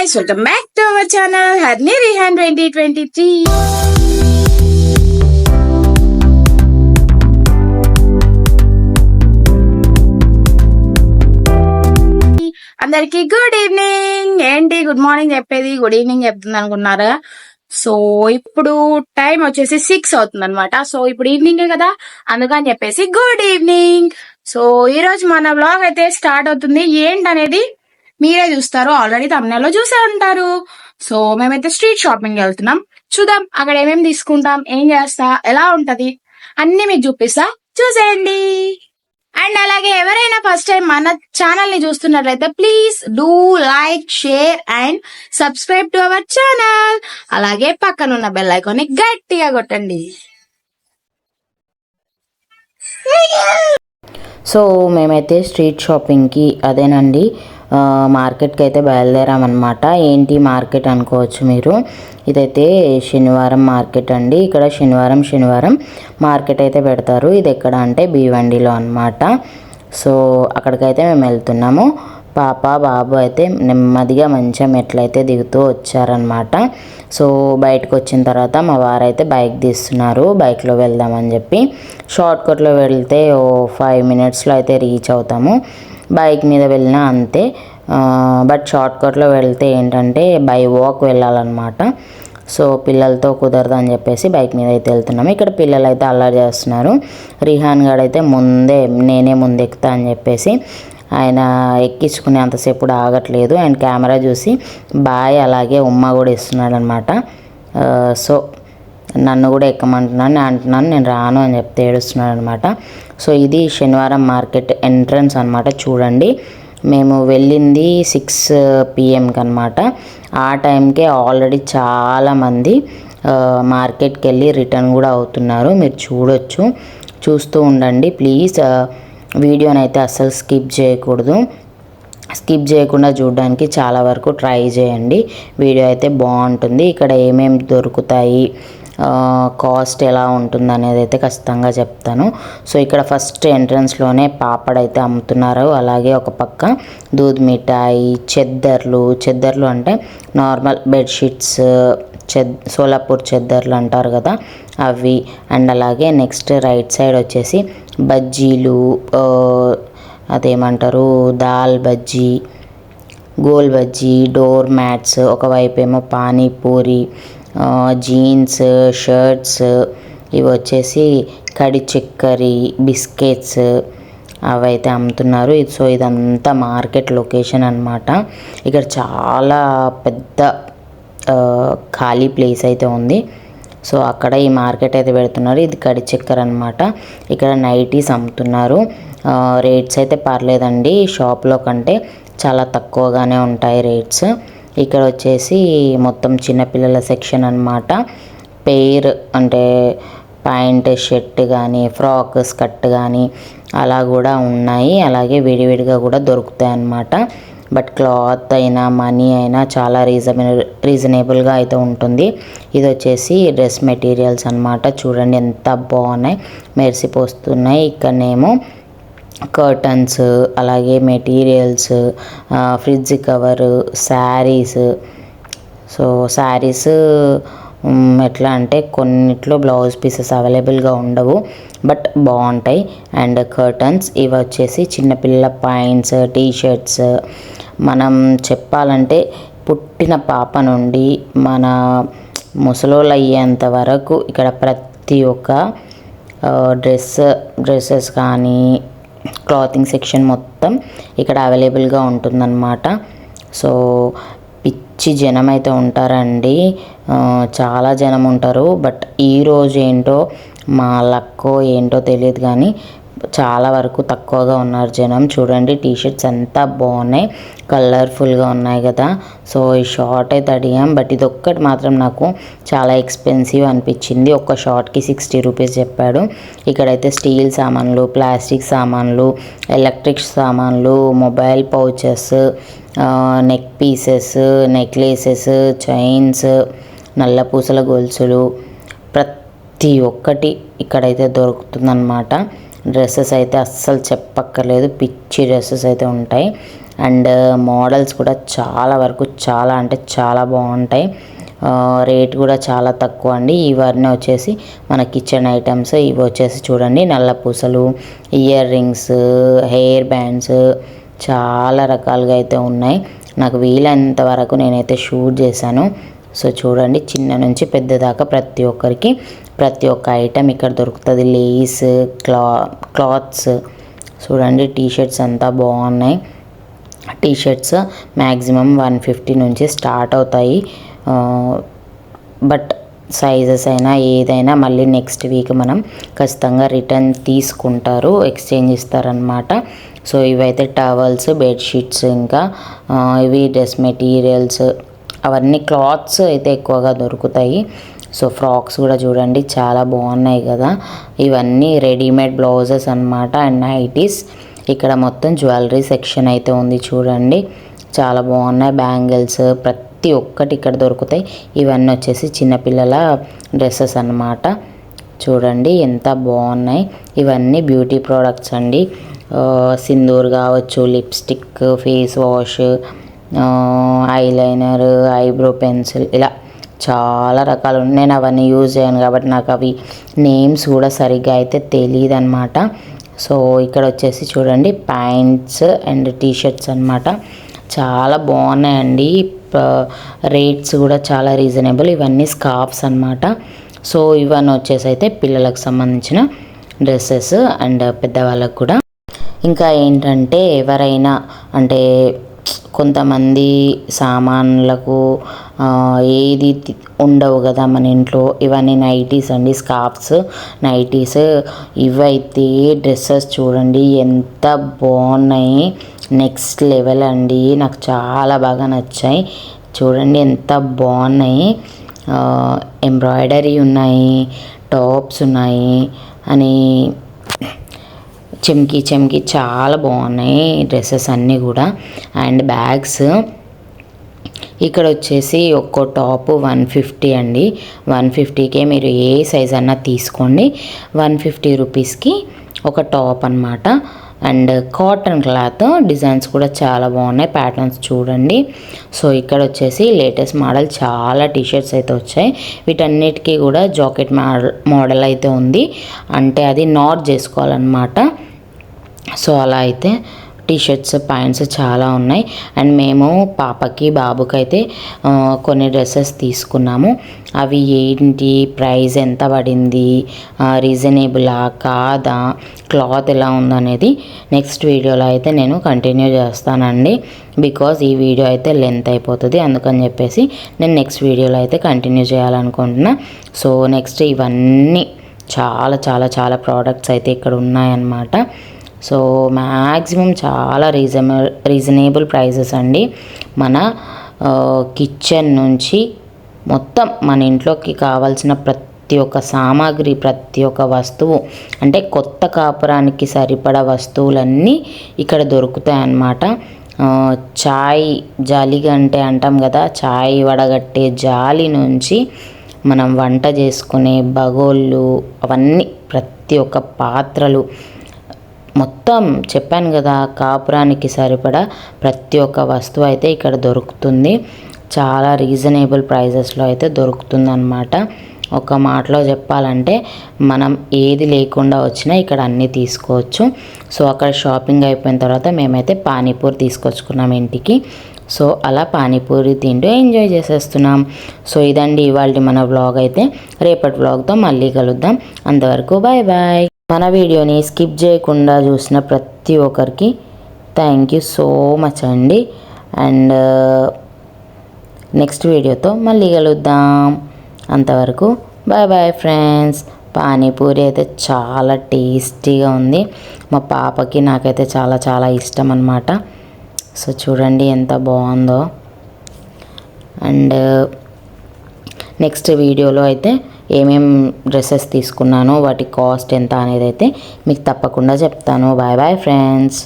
Guys welcome back to our channel హర్నీ Rihan twenty twenty three అందరికి good evening ఏంటి good morning చెప్పేది. Good evening చెప్తుంది అనుకున్నారా. సో ఇప్పుడు టైం వచ్చేసి సిక్స్ అవుతుంది అనమాట సో ఇప్పుడు ఈవినింగ్ కదా? అందుకని చెప్పేసి గుడ్ ఈవినింగ్ సో ఈ రోజు మన బ్లాగ్ అయితే స్టార్ట్ అవుతుంది. ఏంటనేది మీరే చూస్తారు ఆల్రెడీ తమిళనాడులో చూసే ఉంటారు. సో మేమైతే స్ట్రీట్ షాపింగ్ వెళ్తున్నాం. చూద్దాం అక్కడ ఏమేమి తీసుకుంటాం ఏం చేస్తా ఎలా ఉంటది అన్ని మీకు చూపిస్తా. చూసేయండి. అండ్ అలాగే ఎవరైనా ఫస్ట్ టైం మన ఛానల్ని చూస్తున్నట్లయితే please do like share and subscribe to our channel అలాగే పక్కన ఉన్న బెల్ ఐకాన్ని గట్టిగా కొట్టండి. సో మేమైతే స్ట్రీట్ షాపింగ్కి అదేనండి. మార్కెట్కి అయితే బయలుదేరామన్నమాట. ఏంటి మార్కెట్ అనుకోవచ్చు మీరు? ఇదైతే శనివారం మార్కెట్ అండి. ఇక్కడ శనివారం శనివారం మార్కెట్ అయితే పెడతారు. ఇది ఎక్కడ అంటే భీవండిలో అన్నమాట. సో అక్కడికైతే మేము వెళ్తున్నాము. పాప బాబు అయితే నెమ్మదిగా మంచిగా మెట్లయితే దిగుతూ వచ్చారనమాట సో బయటకు వచ్చిన తర్వాత మా వారైతే బైక్ తీస్తున్నారు. బైక్లో వెళ్దామని చెప్పి. షార్ట్ కట్లో వెళ్తే ఓ ఫైవ్ మినిట్స్లో అయితే రీచ్ అవుతాము. బైక్ మీద వెళ్ళినా అంతే. బట్ షార్ట్కట్లో వెళ్తే ఏంటంటే బై వాక్ వెళ్ళాలన్నమాట. సో పిల్లలతో కుదరదు అని చెప్పేసి బైక్ మీద అయితే వెళ్తున్నాము. ఇక్కడ పిల్లలు అయితే అల్లరి చేస్తున్నారు. రిహాన్ గడ్ అయితే ముందే నేనే ముందు ఎక్కుతా అని చెప్పేసి ఆయన ఎక్కించుకునే అంతసేపు ఆగట్లేదు. అండ్ కెమెరా చూసి బాయ్ అలాగే ఉమ్మ కూడా ఇస్తున్నాడు అనమాట సో నన్ను కూడా ఎక్కమంటున్నాను నేను అంటున్నాను నేను రాను అని చెప్తే ఏడుస్తున్నాడు అనమాట సో ఇది శనివారం మార్కెట్ ఎంట్రన్స్ అనమాట చూడండి. మేము వెళ్ళింది సిక్స్ పిఎంకి అనమాట. ఆ టైంకే ఆల్రెడీ చాలామంది మార్కెట్కి వెళ్ళి రిటర్న్ కూడా అవుతున్నారు. మీరు చూడొచ్చు చూస్తూ ఉండండి. ప్లీజ్ వీడియోని అయితే అస్సలు స్కిప్ చేయకూడదు. స్కిప్ చేయకుండా చూడడానికి చాలా వరకు ట్రై చేయండి. వీడియో అయితే బాగుంటుంది. ఇక్కడ ఏమేమి దొరుకుతాయి కాస్ట్ ఎలా ఉంటుంది అనేది అయితే ఖచ్చితంగా చెప్తాను. సో ఇక్కడ ఫస్ట్ ఎంట్రన్స్లోనే పాపడ్ అయితే అమ్ముతున్నారు. అలాగే ఒక పక్క దూద్ మిఠాయి చెద్దర్లు. చెద్దర్లు అంటే నార్మల్ బెడ్షీట్స్ చెద్ సోలాపూర్ చెద్దర్లు అంటారు కదా అవి. అండ్ అలాగే నెక్స్ట్ రైట్ సైడ్ వచ్చేసి బజ్జీలు అదేమంటారు దాల్ బజ్జీ గోల్ బజ్జీ డోర్ మ్యాట్స్ ఒకవైపు ఏమో పానీపూరి జీన్స్ షర్ట్స్ ఇవి వచ్చేసి కడి చిక్కరి బిస్కెట్స్ అవైతే అమ్ముతున్నారు. ఇది సో ఇదంతా మార్కెట్ లొకేషన్ అన్నమాట. ఇక్కడ చాలా పెద్ద ఖాళీ ప్లేస్ అయితే ఉంది. సో అక్కడ ఈ మార్కెట్ అయితే పెడుతున్నారు. ఇది కడి చక్కెర అనమాట ఇక్కడ నైటీస్ అమ్ముతున్నారు. రేట్స్ అయితే పర్లేదండి. షాప్లో కంటే చాలా తక్కువగానే ఉంటాయి రేట్స్. ఇక్కడ వచ్చేసి మొత్తం చిన్నపిల్లల సెక్షన్ అన్నమాట. పెయిర్ అంటే ప్యాంట్ షర్ట్ కానీ ఫ్రాక్ స్కర్ట్ కానీ అలా కూడా ఉన్నాయి. అలాగే విడివిడిగా కూడా దొరుకుతాయి అన్నమాట. బట్ క్లాత్ అయినా మనీ అయినా చాలా రీజనబుల్ రీజనబుల్గా అయితే ఉంటుంది. ఇది వచ్చేసి డ్రెస్ మెటీరియల్స్ అన్నమాట. చూడండి ఎంత బాగున్నాయి. మెరిసిపోస్తున్నాయి. ఇక్కడనేమో కర్టన్స్ అలాగే materials fridge cover saris so saris ఎట్లా అంటే కొన్నిట్లో బ్లౌజ్ పీసెస్ అవైలబుల్గా ఉండవు బట్ బాగుంటాయి. అండ్ కర్టన్స్ ఇవి వచ్చేసి చిన్నపిల్లల పాయింట్స్ టీ షర్ట్స్ మనం చెప్పాలంటే పుట్టిన పాప నుండి మన ముసలోళ్ళు అయ్యేంత వరకు ఇక్కడ ప్రతి ఒక్క డ్రెస్ డ్రెస్సెస్ కానీ క్లాతింగ్ సెక్షన్ మొత్తం ఇక్కడ అవైలబుల్గా ఉంటుందన్నమాట. సో పిచ్చి జనం అయితే ఉంటారండి చాలా జనం ఉంటారు. బట్ ఈ రోజు ఏంటో మా లక్కో ఏంటో తెలియదు కానీ చాలా వరకు తక్కువగా ఉన్నారు జనం. చూడండి టీ షర్ట్స్ ఎంత బాగున్నాయి. కలర్ఫుల్గా ఉన్నాయి కదా. సో ఈ షార్ట్ అయితే అడిగాం. బట్ ఇది ఒక్కటి మాత్రం నాకు చాలా ఎక్స్పెన్సివ్ అనిపించింది. ఒక షార్ట్కి సిక్స్టీ రూపీస్ చెప్పాడు. ఇక్కడైతే స్టీల్ సామాన్లు ప్లాస్టిక్ సామాన్లు ఎలక్ట్రిక్ సామాన్లు mobile pouches neck pieces necklaces chains నల్ల పూసల గొలుసులు ప్రతి ఒక్కటి ఇక్కడైతే దొరుకుతుందన్నమాట. డ్రెస్సెస్ అయితే అస్సలు చెప్పక్కర్లేదు. పిచ్చి డ్రెస్సెస్ అయితే ఉంటాయి. అండ్ మోడల్స్ కూడా చాలా వరకు చాలా అంటే చాలా బాగుంటాయి. రేట్ కూడా చాలా తక్కువ అండి. ఇవన్నీ వచ్చేసి మన కిచెన్ ఐటమ్స్ ఇవి వచ్చేసి చూడండి. నల్ల పూసలు ఇయర్ రింగ్స్ హెయిర్ బ్యాండ్స్ చాలా రకాలుగా అయితే ఉన్నాయి. నాకు వీలైనంత వరకు నేనైతే షూట్ చేశాను. సో చూడండి చిన్న నుంచి పెద్ద దాకా ప్రతి ఒక్కరికి ప్రతి ఒక్క ఐటెం ఇక్కడ దొరుకుతుంది. లేస్ క్లా క్లాత్స్ చూడండి టీ షర్ట్స్ అంతా బాగున్నాయి. T shirts maximum one fifty నుంచి స్టార్ట్ అవుతాయి. బట్ సైజెస్ అయినా ఏదైనా మళ్ళీ నెక్స్ట్ వీక్ మనం ఖచ్చితంగా రిటర్న్ తీసుకుంటారు ఎక్స్చేంజ్ ఇస్తారనమాట సో ఇవైతే టవల్స్ బెడ్షీట్స్ ఇంకా ఇవి డ్రెస్ మెటీరియల్స్ అవన్నీ క్లాత్స్ అయితే ఎక్కువగా దొరుకుతాయి. సో ఫ్రాక్స్ కూడా చూడండి చాలా బాగున్నాయి కదా. ఇవన్నీ రెడీమేడ్ బ్లౌజెస్ అన్నమాట అండ్ నైటీస్. ఇక్కడ మొత్తం జ్యువెలరీ సెక్షన్ అయితే ఉంది చూడండి. చాలా బాగున్నాయి బ్యాంగిల్స్ ప్రతి ఒక్కటి ఇక్కడ దొరుకుతాయి. ఇవన్నీ వచ్చేసి చిన్నపిల్లల డ్రెస్సెస్ అన్నమాట. చూడండి ఎంత బాగున్నాయి. ఇవన్నీ బ్యూటీ ప్రోడక్ట్స్ అండి. సింధూర్ కావచ్చు lipstick face wash eyeliner eyebrow pencil ఇలా చాలా రకాలు ఉన్నాయి. నేను అవన్నీ యూజ్ చేయను కాబట్టి నాకు అవి నేమ్స్ కూడా సరిగ్గా అయితే తెలియదు అనమాట సో ఇక్కడ వచ్చేసి చూడండి ప్యాంట్స్ అండ్ టీషర్ట్స్ అనమాట చాలా బాగున్నాయండి. రేట్స్ కూడా చాలా రీజనబుల్. ఇవన్నీ స్కార్ఫ్స్ అనమాట సో ఇవన్నీ వచ్చేసి అయితే పిల్లలకు సంబంధించిన డ్రెస్సెస్ అండ్ పెద్దవాళ్ళకు కూడా. ఇంకా ఏంటంటే ఎవరైనా అంటే కొంతమంది సామాన్లకు ఏది ఉండవు కదా మన ఇంట్లో. ఇవన్నీ నైటీస్ అండి స్కార్ఫ్స్ నైటీస్. ఇవైతే డ్రెస్సెస్ చూడండి ఎంత బాగున్నాయి. నెక్స్ట్ లెవెల్ అండి నాకు చాలా బాగా నచ్చాయి. చూడండి ఎంత బాగున్నాయి. ఎంబ్రాయిడరీ ఉన్నాయి టాప్స్ ఉన్నాయి అని చెమ్కి చెమ్కి చాలా బాగున్నాయి డ్రెస్సెస్ అన్నీ కూడా. And bags. ఇక్కడ వచ్చేసి ఒక్కో టాప్ వన్ ఫిఫ్టీ అండి. వన్ ఫిఫ్టీకే మీరు ఏ సైజ్ అన్నా తీసుకోండి. వన్ ఫిఫ్టీ రూపీస్కి ఒక టాప్ అన్నమాట. అండ్ కాటన్ క్లాత్ డిజైన్స్ కూడా చాలా బాగున్నాయి. ప్యాటర్న్స్ చూడండి. సో ఇక్కడ వచ్చేసి లేటెస్ట్ మోడల్ చాలా టీషర్ట్స్ అయితే వచ్చాయి. వీటన్నిటికీ కూడా జాకెట్ మోడల్ మోడల్ అయితే ఉంది. అంటే అది నాట్ చేసుకోవాలన్నమాట. సో అలా అయితే టీ షర్ట్స్ ప్యాంట్స్ చాలా ఉన్నాయి. అండ్ మేము పాపకి బాబుకి అయితే కొన్ని డ్రెస్సెస్ తీసుకున్నాము. అవి ఏంటి ప్రైస్ ఎంత పడింది రీజనబులా కాదా క్లాత్ ఎలా ఉందనేది నెక్స్ట్ వీడియోలో అయితే నేను కంటిన్యూ చేస్తానండి. బికాజ్ ఈ వీడియో అయితే లెంత్ అయిపోతుంది అందుకని చెప్పేసి నేను నెక్స్ట్ వీడియోలో అయితే కంటిన్యూ చేయాలనుకుంటున్నా. సో నెక్స్ట్ ఇవన్నీ చాలా చాలా చాలా ప్రోడక్ట్స్ అయితే ఇక్కడ ఉన్నాయన్నమాట. సో మ్యాక్సిమం చాలా రీజనబుల్ రీజనబుల్ ప్రైజెస్ అండి. మన కిచెన్ నుంచి మొత్తం మన ఇంట్లోకి కావాల్సిన ప్రతి ఒక్క సామాగ్రి ప్రతి ఒక్క వస్తువు అంటే కొత్త కాపురానికి సరిపడా వస్తువులన్నీ ఇక్కడ దొరుకుతాయి అన్నమాట ఆ, చాయ్ జాలిగంటే అంటాం కదా చాయ్ వడగట్టే జాలి నుంచి మనం వంట చేసుకునే బగోళ్ళు అవన్నీ ప్రతి ఒక్క పాత్రలు మొత్తం చెప్పాను కదా కాపురానికి సరిపడా ప్రతి ఒక్క వస్తువు అయితే ఇక్కడ దొరుకుతుంది. చాలా రీజనబుల్ ప్రైజెస్లో అయితే దొరుకుతుందన్నమాట. ఒక మాటలో చెప్పాలంటే మనం ఏది లేకుండా వచ్చినా ఇక్కడ అన్నీ తీసుకోవచ్చు. సో అక్కడ షాపింగ్ అయిపోయిన తర్వాత మేమైతే పానీపూరి తీసుకొచ్చుకున్నాం ఇంటికి. సో అలా పానీపూరి తింటూ ఎంజాయ్ చేసేస్తున్నాం. సో ఇదండి ఇవాళ మన వ్లాగ్ అయితే. రేపటి వ్లాగ్తో మళ్ళీ కలుద్దాం. అంతవరకు బాయ్ బాయ్ మన వీడియోని స్కిప్ చేయకుండా చూసిన ప్రతి ఒక్కరికి థ్యాంక్ యూ సో మచ్ అండి. అండ్ uh, నెక్స్ట్ వీడియోతో మళ్ళీ కలుద్దాం. అంతవరకు బాయ్ బాయ్ ఫ్రెండ్స్. పానీపూరి అయితే చాలా టేస్టీగా ఉంది. మా పాపకి నాకైతే చాలా చాలా ఇష్టం అనమాట సో చూడండి ఎంత బాగుందో. అండ్ uh, నెక్స్ట్ వీడియోలో అయితే ఏమేం డ్రెస్సెస్ తీసుకున్నానో వాటి కాస్ట్ ఎంత అనేది అయితే మీకు తప్పకుండా చెప్తాను. Bye bye friends